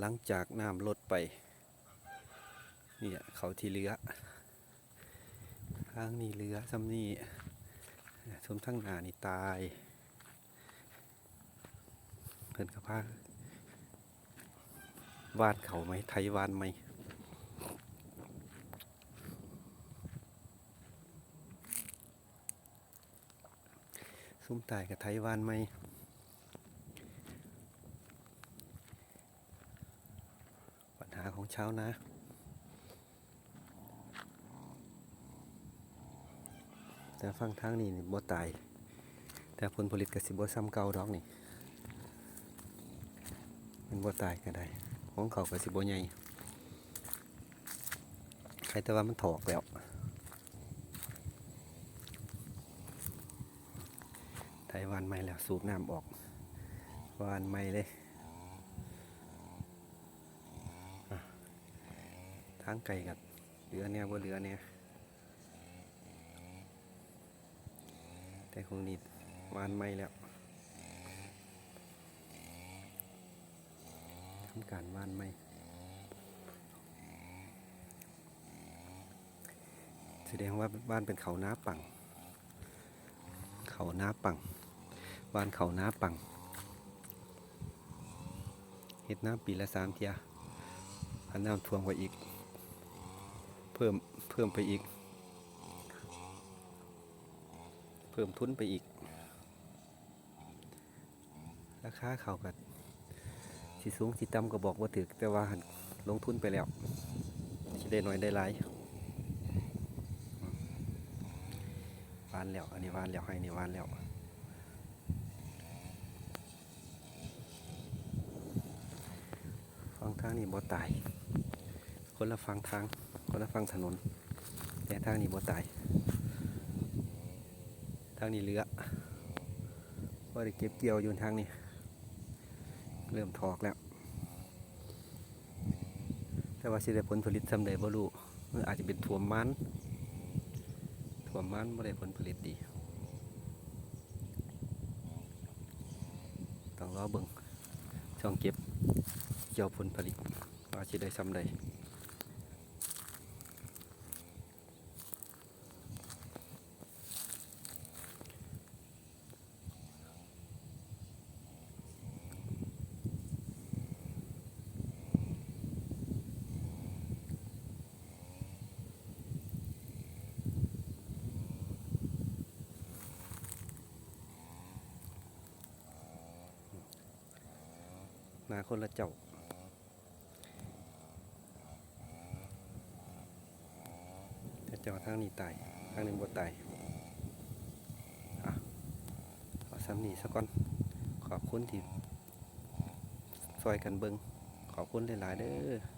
หลังจากน้ำลดไปนี่เขาที่เหลือทางนี้เหลือซ้ำนี่ชมทั้งหนานี่ตายเพิ่นกระพาวานเขาไหมไทยวานไหมซุ่มตายกับไทยวานไหม ปัญหา ของชาวนะแต่ฟังทางนี้นี่บ่ตาย แต่ผลผลิตกับสิบ่ซ้ำเก่าดอกนี่ มันบ่ตายก็ได้ ของเขากับสิบ่ใหญ่ใครแต่ว่ามันถอกแล้วไทยวานไม่แล้วสูบน้ำออกวานไม่เลย ทางไก่กับเหลือเนี่ยบ่เหลือเนี่ยแต่คงนี้วานไม่แล้วทำการวานไม่แสดงว่าบ้านเป็นเขาน้าปัง เขาน้าปัง บ้านเขาน้าปังเฮ็ดน้ำปีละสามเทียอันน้ำท่วมกว่าอีก เพิ่มเพิ่มไปอีก เพิ่มทุนไปอีก ราคาเขากับสิสูงสิต่ำก็บอกว่าถึกแต่ว่าหันลงทุนไปแล้วสิได้หน้อยได้หลายวานแล้ว อันนี้วานแล้วให้นี่วานแล้วฟังทางนี้บ่ตาย คนละฟังทาง คนละฟังถนน แต่ทางนี้บ่ตาย ทางนี้เหลือก็ได้เก็บเกี่ยวอยู่ทางนี้ เริ่มถอกแล้ว แต่ว่าสิได้ผลผลิตสำเร็จบ่รู้หรือาจจะเป็นถั่วมันถั่วมันบ่ได้ผลผลิตดี ต้องรอเบิ่งช่องเก็บเกี่ยวผลผลิตว่าสิได้สำใด มาคนละเจ้าถ้าเจ้าทางนี้ตายทางนี้บ่ตายอะเอาซ้ำนีสักก่อน ขอบคุณที่ซอยกันเบิงขอบคุณหลาย ๆ เด้อ